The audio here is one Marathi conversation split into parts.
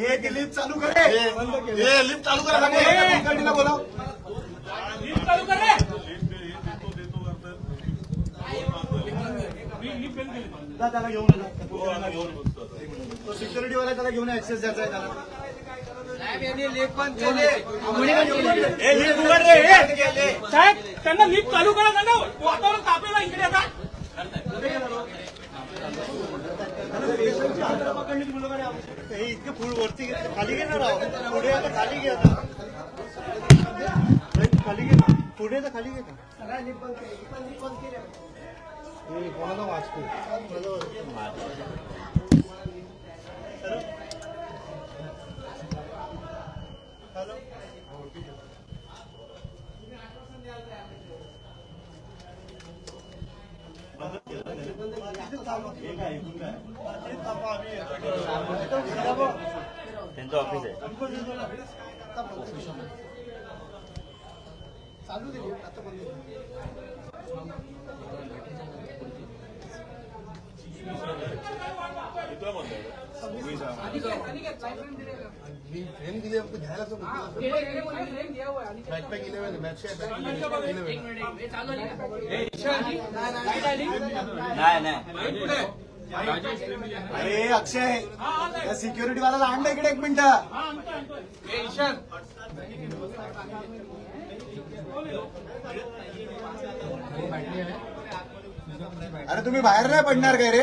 ये ती लिफ्ट चालू करे ये लिफ्ट चालू करा. कंटिन्यू बोला जा, त्याला घेऊन ये. तो सिक्युरिटी वाला त्याला घेऊन ऍक्सेस द्यायचा आहे त्याला. ए, लिफ्ट उघड रे, ए. साहेब त्यांना लिफ्ट चालू करा त्यांना वातावरण तापेला इकडे आता. हे इतके फुल वरती घे- खाली घे ना राव पुढे आता खाली घे आता. खाली घे. ना. पुढे तर खाली घे ना हे कोणाला वाचतो त्यांचं ऑफिस आहे. चालू दे. आता बंद फ्रेम दिली घ्यायला बॅकपॅक इलेव्हन मॅच नाही नाही अरे अक्षय त्या सिक्युरिटी वाला आणलं इकडे एक मिनिट अरे तुम्ही बाहेर नाही पडणार काय रे?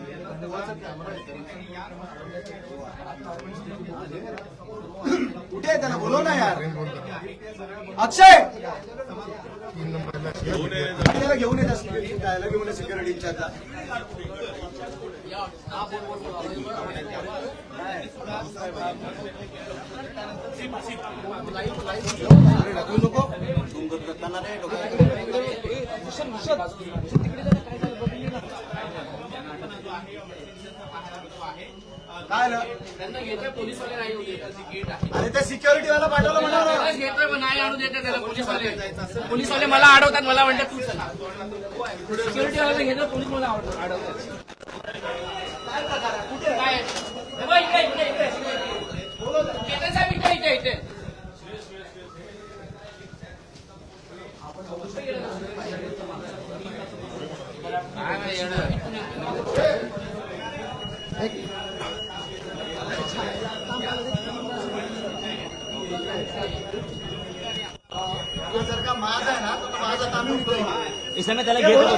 कुठे आहे त्याला बोलव ना यार अक्षय त्याला घेऊन येतात सिक्युरिटी त्याला घेऊन ये सिक्युरिटीच्या आता अरे ढकलू नको काय आलं? त्यांना घेतोय पोलीसवाले नाही येऊ देत. अशी गेट आहे. अरे त्या सिक्युरिटी वाला पाठवलं म्हणा. त्यालाच घेतोय पण नाही आणू देते त्याला पोलीसवाले. पोलीसवाले मला अडवतात मला म्हणतात तू चला. सिक्युरिटी वाले घेतो पोलीस मला अडवतात. काय? हे बघ, इकडे इकडे इकडे. केतन साहेब इकडे इथे इथे काय नाही येणं. तो जर का माझा आहे ना तर माझा तांदूळ इसमें त्याला घेत होतो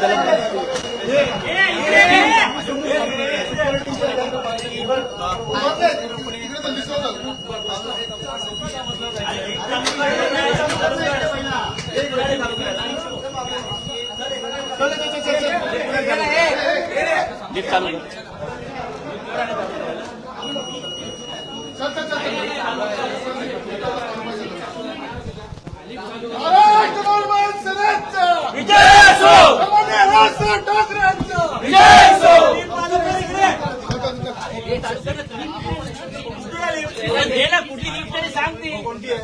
लिफ्ट चालू आहे. चल चल चल हे कुठली आहे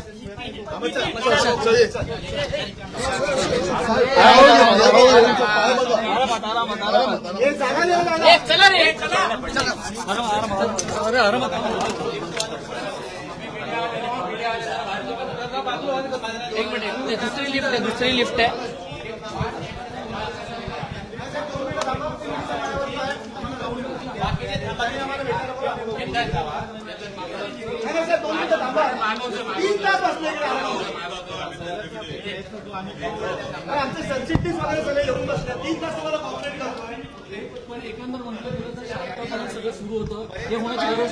चला एक मिनिट दुसरी लिफ्ट आहे दुसरी लिफ्ट आहे नाही, नाही, साहेब, दोन मिनिटं थांबा. तीन तास बसले आमचे वगैरे सगळे बसले. तीन तास तुम्हाला करतोय. पण एकंदर म्हटलं गेलं तर शांतपणे सगळं सुरू होतं हे होण्याची गरज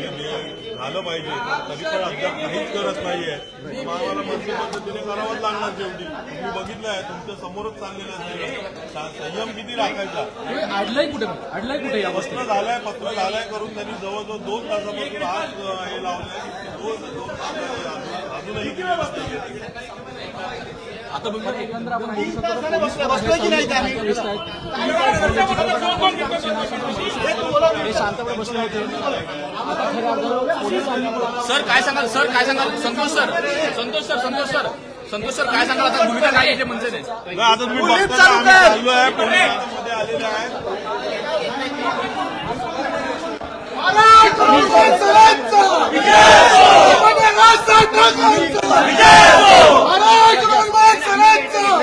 झालं पाहिजे. तरी पण अद्याप काहीच करत नाहीये. आम्हाला मंत्री पद्धतीने करावंच लागणार शेवटी तुम्ही बघितलं आहे तुमच्या समोरच चाललेलं आहे. संयम किती राखायचा? अडलंय कुठे? अडलंय कुठे या पत्र झालंय पत्र झालंय करून त्यांनी जवळजवळ दोन तासापासून आज हे लावलंय. दोन दोन तास अजूनही. आता एकंदर आपण? हे शांतपणे बसले होते सर काय सांगाल? सर काय सांगाल? Santosh sir Santosh sir Santosh sir Santosh sir काय सांगाल? आता भूमिका काय येते म्हणजे आता तुम्ही चालू आम्ही कर. चाललो आहे पोलीसमध्ये आलेले आहेत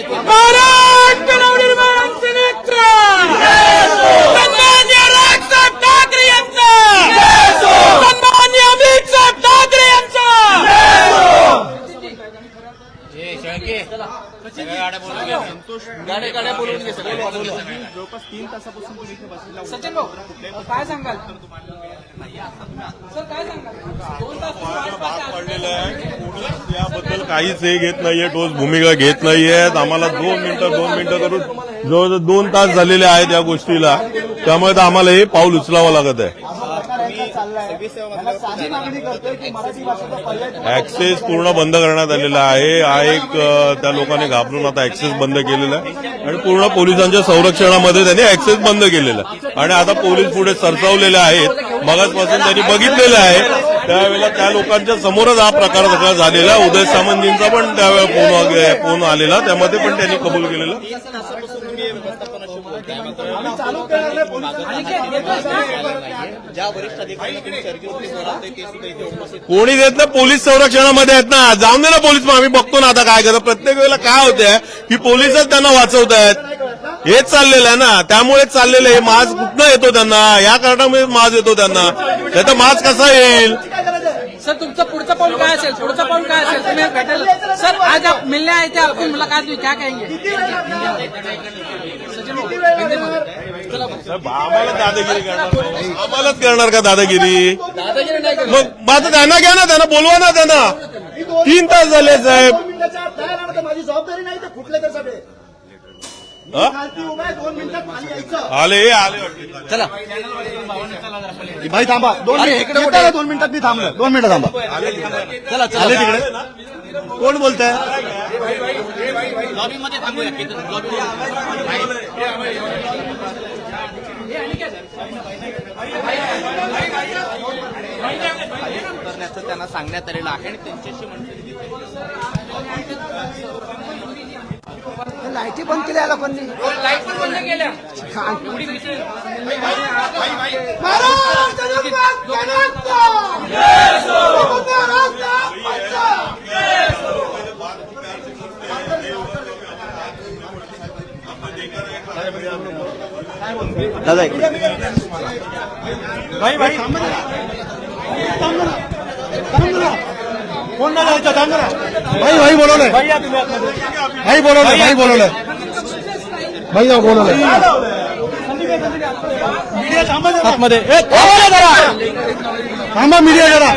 महाराष्ट्र नवनिर्माण सेनेचा सन्मान्य राजसाहेब ठाकरे यांचा सन्मान्य अमित साहेब ठाकरे यांचा गाड्या गाड्या बोलवून घे सगळे सचिन भाऊ काय सांगाल सर काय सांगाल दोन तास तुम्ही वाट भाग पाहता. पडलेला आहे पोलीस याबद्दल काहीच हे घेत नाहीये ठोस भूमिका घेत नाहीयेत आम्हाला दोन मिनिटं दोन मिनिटं करून जवळजवळ दोन तास झालेले आहेत या गोष्टीला. त्यामुळे तर आम्हाला हे पाऊल उचलावं लागत आहे. ऍक्सेस पूर्ण बंद करण्यात आलेला आहे. हा एक त्या लोकांनी घाबरून आता ऍक्सेस बंद केलेला आहे. आणि पूर्ण पोलिसांच्या संरक्षणामध्ये त्यांनी ऍक्सेस बंद केलेला आहे. आणि आता पोलीस पुढे सरसावलेले आहेत. मगाचपासून त्यांनी बघितलेलं आहे. त्यावेळेला त्या लोकांच्या समोरच हा प्रकार सगळा झालेला. उदय सामंतजींचा पण त्यावेळेला फोन वगैरे- फोन आलेला. त्यामध्ये पण त्यांनी कबूल केलेलं. कोणी देत ना पोलीस संरक्षणामध्ये आहेत ना. जाऊन दे ना पोलीस मग आम्ही बघतो ना आता काय करतो प्रत्येक वेळेला काय होतंय की पोलीसच त्यांना वाचवत आहेत. हेच चाललेलं आहे ना. त्यामुळेच चाललेलं आहे. मास्क कुठनं येतो त्यांना? या कारणामुळे मास्क येतो त्यांना. त्याचा मास्क कसा येईल? सर तुमचं पुढचं पाऊल काय असेल? पुढचं पाऊल काय असेल? तुम्ही भेटायला सर आज आप मिलने आए थे आपकी मुलाकात हुई क्या कहेंगे? आम्हाला दादागिरी करणार आम्हालाच करणार का दादागिरी? दादागिरी नाही करत. मग आता त्यांना घ्या ना त्यांना बोलवा ना त्यांना. तीन तास झाले साहेब. माझी जबाबदारी नाही ते कुठले तर सगळे. आले आले चला. भाई थांबा दोन का दोन मिनिटात मी थांबलो दोन मिनिटं थांबा. चला चला. आले तिकडे. कोण थांबूया. करण्याचं त्यांना सांगण्यात आलेलं आहे आणि त्यांच्याशी लाईटी बंद केल्या लोकांनी लाइट पण बंद केल्या. दादा भाई भाई. फोन नाही लावायचा थांब. भाई भाई बोलवलंय. भाई बोलवलंय भाई बोलवलंय. भाई बोलवलंय. थांबा जरा. आतमध्ये. ए, थांबा मीडिया जरा.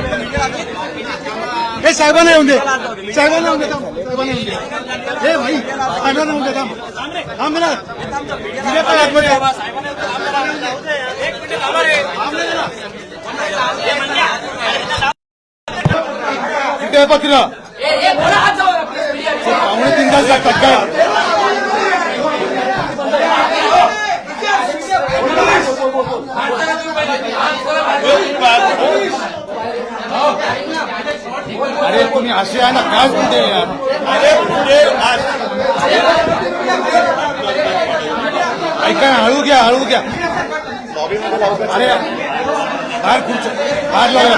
हे साहेबांना येऊन दे. साहेबांना येऊन दे थांब. साहेबांना येऊन दे. हे भाई साहेबांना येऊन दे थांब. थांब ना. तुझ्या काय आतमध्ये कुठे आहे. पत्र बोला पावणे तीन तास लागतात अरे तुम्ही असे आहे ना काय म्हणते यार? ऐका हळू घ्या हळू घ्या. अरे बाहेर खुर्ची. बाहेर लागला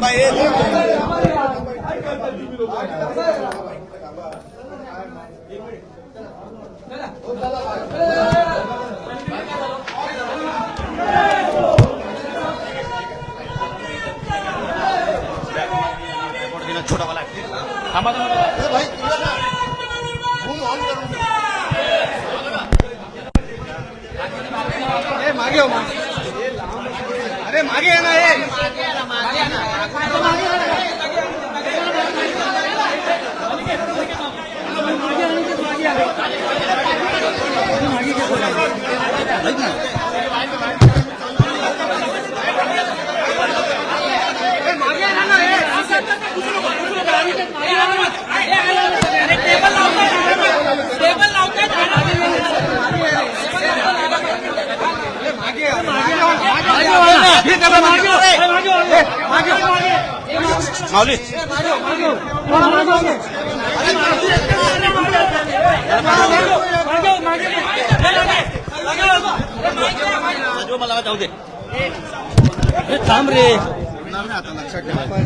बाहेर. मागे हो, मागे. अरे मागे आहे ना हे टेबल माऊली मला जाऊ दे थांब रे पण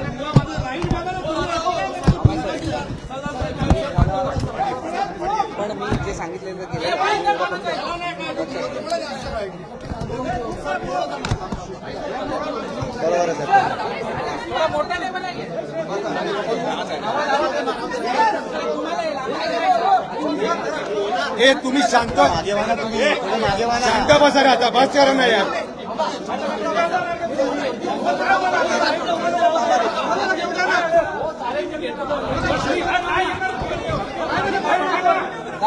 मी सांगितलेलं गेलं. हे तुम्ही शांत. शांत बसा रे आता बस करा ना यार. हो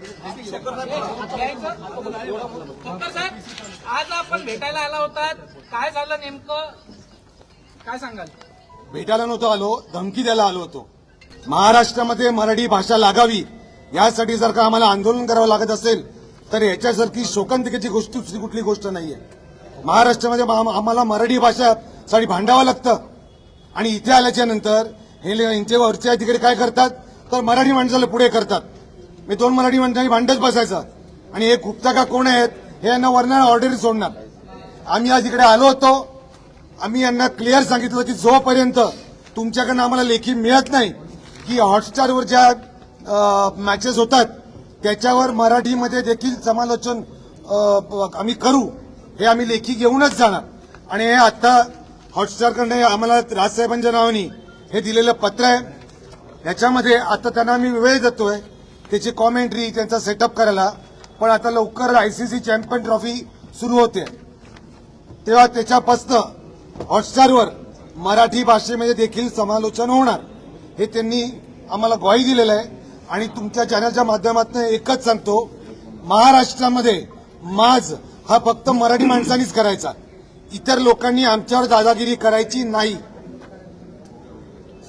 साहेब आज आपण भेटायला आला होता काय झालं नेमकं? काय सांगाल? भेटायला नव्हतो आलो धमकी द्यायला आलो होतो. महाराष्ट्रामध्ये मराठी भाषा लागावी यासाठी जर का आम्हाला आंदोलन करावं लागत असेल तर याच्यासारखी शोकांतिकेची गोष्ट दुसरी कुठली गोष्ट नाहीये. महाराष्ट्रामध्ये आम्हाला मराठी भाषासाठी भांडावं लागतं. आणि इथे आल्याच्यानंतर हे ले- यांचे वरचे अधिकारी काय करतात? तर मराठी माणसाला पुढे करतात. मी दोन मराठी माणसांनी भांडच बसायचं. आणि हे गुप्ता का कोण आहेत हे यांना वरणार ऑर्डर सोडणार. आम्ही आज इकडे आलो होतो. आम्ही यांना क्लिअर सांगितलं की जोपर्यंत तुमच्याकडनं आम्हाला लेखी मिळत नाही की हॉटस्टारवर ज्या मॅचेस होतात त्याच्यावर मराठीमध्ये देखील समालोचन आम्ही करू हे आम्ही लेखी घेऊनच जाणार. आणि हे आत्ता हॉटस्टारकडनं आम्हाला राजसाहेबांच्या नावाने हे दिलेलं पत्र आहे. याच्यामध्ये आता त्यांना आम्ही वेळ देतोय. त्याची कॉमेंट्री त्यांचा सेटअप करायला. पण आता लवकर आयसीसी चॅम्पियन ट्रॉफी सुरू होते. तेव्हा त्याच्यापासनं हॉटस्टारवर मराठी भाषेमध्ये देखील समालोचन होणार. हे त्यांनी आम्हाला ग्वाही दिलेलं आहे. आणि तुमच्या चॅनलच्या माध्यमातून एकच सांगतो. महाराष्ट्रामध्ये माज हा फक्त मराठी माणसांनीच करायचा. इतर लोकांनी आमच्यावर दादागिरी करायची नाही.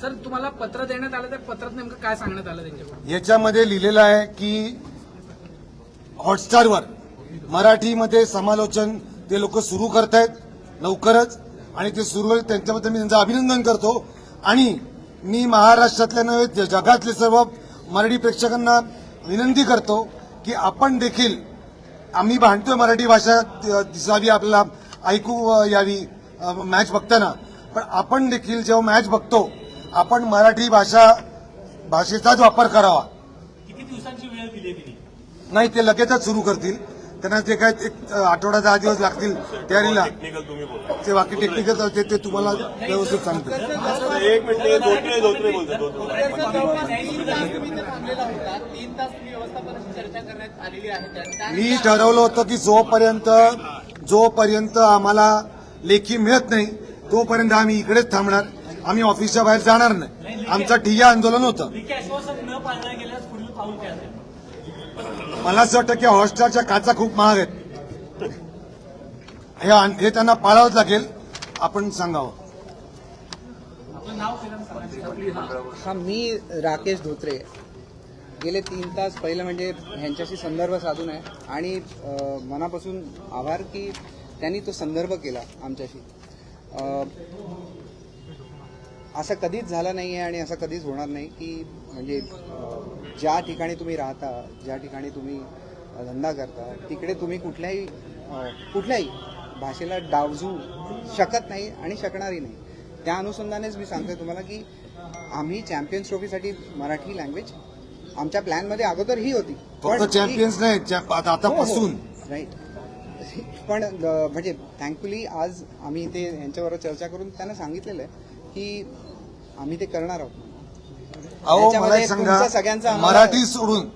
सर तुम्हाला पत्र देण्यात आलं तर पत्रात नेमकं काय सांगण्यात आलं त्यांच्याकडून? याच्यामध्ये लिहिलेलं आहे की हॉटस्टारवर मराठीमध्ये समालोचन ते लोक सुरू करतायत लवकरच आणि ते सुरू होईल त्यांच्याबद्दल मी त्यांचं अभिनंदन करतो. आणि मी महाराष्ट्रातल्या नव्हे ज- जगातले सर्व मराठी प्रेक्षकांना विनंती करतो की आपण देखील आम्ही भांडतोय मराठी भाषा दिसावी आपल्याला ऐकू यावी मॅच बघताना. पण आपण देखील जेव्हा मॅच बघतो आपण मराठी भाषा भाषेचाच वापर करावा. किती दिवसांची वेळ दिली तिने? नाही ते लगेचच सुरू करतील. त्यांना जे काय एक आठवडा दहा दिवस लागतील तयारीला टेक्निकल तुम्ही बोला. ते बाकी टेक्निकल ते ते तुम्हाला व्यवस्थित सांगतील. एक मिनिट ते धोत्रे धोत्रे बोलतो धोत्रे मी ठरवलं होतं की जोपर्यंत जोपर्यंत आम्हाला लेखी मिळत नाही तोपर्यंत आम्ही इकडेच थांबणार. आम्ही ऑफिसच्या बाहेर जाणार नाही. आमचं ठिय्या आंदोलन होतं. मला असं वाटतं की हॉटस्टारच्या काचा खूप महाग आहेत. हे हे त्यांना पाळावंच लागेल. आपण सांगावं. हा मी राकेश धोत्रे. गेले तीन तास पहिलं म्हणजे ह्यांच्याशी संदर्भ साधून आहे. आणि मनापासून आभार की त्यांनी तो संदर्भ केला आमच्याशी. असं कधीच झालं नाही आहे आणि असं कधीच होणार नाही की म्हणजे ज्या ठिकाणी तुम्ही राहता ज्या ठिकाणी तुम्ही धंदा करता तिकडे तुम्ही कुठल्याही कुठल्याही भाषेला डावजू शकत नाही आणि शकणारही नाही. त्या अनुषंगानेच मी सांगतोय तुम्हाला की आम्ही चॅम्पियन्स ट्रॉफीसाठी मराठी लँग्वेज आमच्या प्लॅनमध्ये अगोदर ही होती चॅम्पियन्स नाही चॅम्प- आता आतापासून राईट पण म्हणजे थँकफुली आज आम्ही ते यांच्याबरोबर चर्चा करून त्यांना सांगितलेलं आहे. की आम्ही ते करणार आहोत. अहो मला एक सांगा सगळ्यांचा मराठी सोडून.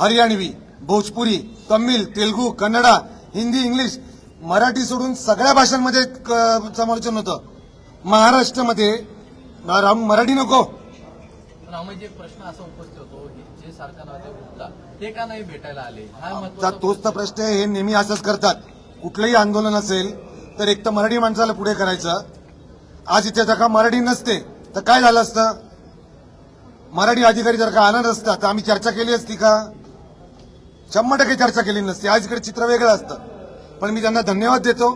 हरियाणवी भोजपुरी तमिळ तेलुगू कन्नडा हिंदी इंग्लिश मराठी सोडून सगळ्या भाषांमध्ये क- समालोचन होतं. महाराष्ट्रामध्ये मराठी नको. रामाजी एक प्रश्न असा उपस्थित होतो जे सारखा ते का नाही भेटायला आले? हा तोच तर प्रश्न आहे हे नेहमी असंच करतात. कुठलंही आंदोलन असेल तर एक तर मराठी माणसाला पुढे करायचं. आज इथे जर का मराठी नसते तर काय झालं असतं? मराठी अधिकारी जर का आला नसता तर आम्ही चर्चा केली असती का? शंभर टक्के चर्चा केली नसती. आज इकडे चित्र वेगळं असतं. पण मी त्यांना धन्यवाद देतो.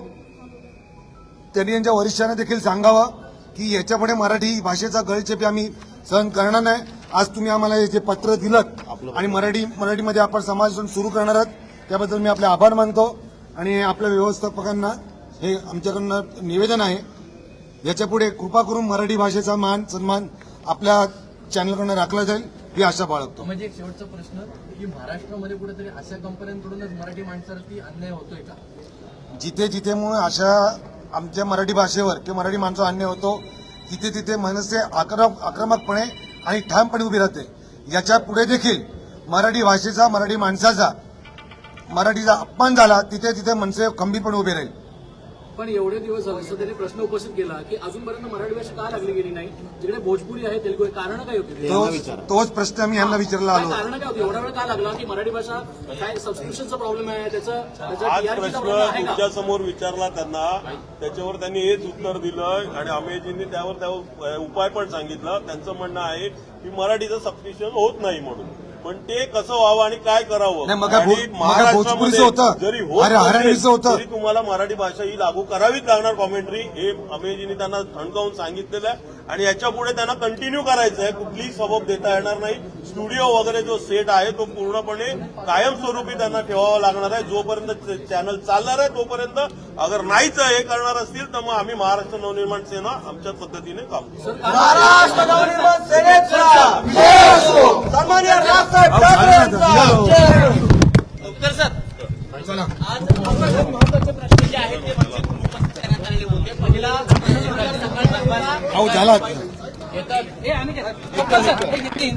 त्यांनी यांच्या वरिष्ठांना देखील सांगावं की याच्यापुढे मराठी भाषेचा गळचेपी आम्ही सहन करणार नाही. आज तुम्ही आम्हाला हे जे पत्र दिलं आणि मराठी मराठीमध्ये आपण समाज सुरू करणार आहात त्याबद्दल मी आपले आभार मानतो. आणि आपल्या व्यवस्थापकांना हे आमच्याकडनं निवेदन आहे. याच्यापुढे कृपा करून मराठी भाषेचा मान सन्मान आपल्या चॅनलकडनं राखला जाईल ही आशा बाळगतो. म्हणजे एक शेवटचा प्रश्न की महाराष्ट्रामध्ये कुठेतरी अशा कंपन्यांकडूनच मराठी माणसावरती अन्याय होतोय का? जिथे जिथे म्हणून अशा आमच्या मराठी भाषेवर किंवा मराठी माणसं अन्य होतो तिथे तिथे मनसे आक्रम आक्रमकपणे आणि ठामपणे उभी राहते. याच्यापुढे देखील मराठी भाषेचा मराठी माणसाचा मराठीचा अपमान झाला तिथे तिथे मनसे खंबीरपणे उभे राहील. पण एवढे दिवस झाले असं त्यांनी प्रश्न उपस्थित केला की अजूनपर्यंत मराठी भाषा का लागली गेली नाही? तिकडे भोजपुरी आहे तेलुगू आहे कारण काय होती? तोच प्रश्न मी यांना विचारला आलो. कारण काय होती? एवढा वेळ का लागला की मराठी भाषा काय सबस्क्रिप्शनचा प्रॉब्लेम आहे? त्याचं प्रश्न समोर विचारला त्यांना. त्याच्यावर त्यांनी हेच उत्तर दिलं आणि अमेजींनी त्यावर त्यावर उपाय पण सांगितला. त्यांचं म्हणणं आहे की मराठीचं सबस्क्रिप्शन होत नाही म्हणून. पण ते कसं व्हावं आणि काय करावं नाही, मग आणि भो- मग महाराष्ट्रामध्ये भोजपुरीचं होतं. जरी होत अरे, नसेल, हरियाणवीचं होतं. तरी तुम्हाला मराठी भाषा ही लागू करावीच लागणार कॉमेंट्री हे अमेजींनी त्यांना ठणकावून सांगितलेलं आहे आणि याच्यापुढे त्यांना कंटिन्यू करायचं आहे कुठलीही सबब देता येणार नाही. स्टुडिओ वगैरे जो सेट आहे तो पूर्णपणे कायमस्वरूपी त्यांना ठेवावा लागणार आहे. जोपर्यंत चॅनल चालणार आहे तोपर्यंत अगर नाहीच हे करणार असतील तर मग आम्ही महाराष्ट्र नवनिर्माण सेना आमच्या पद्धतीने काम करू. उत्तर सर आज महत्त्वाचे प्रश्न जे आहेत ते म्हणजे सरकारला अहो झाला हे आणि हे हिंदी.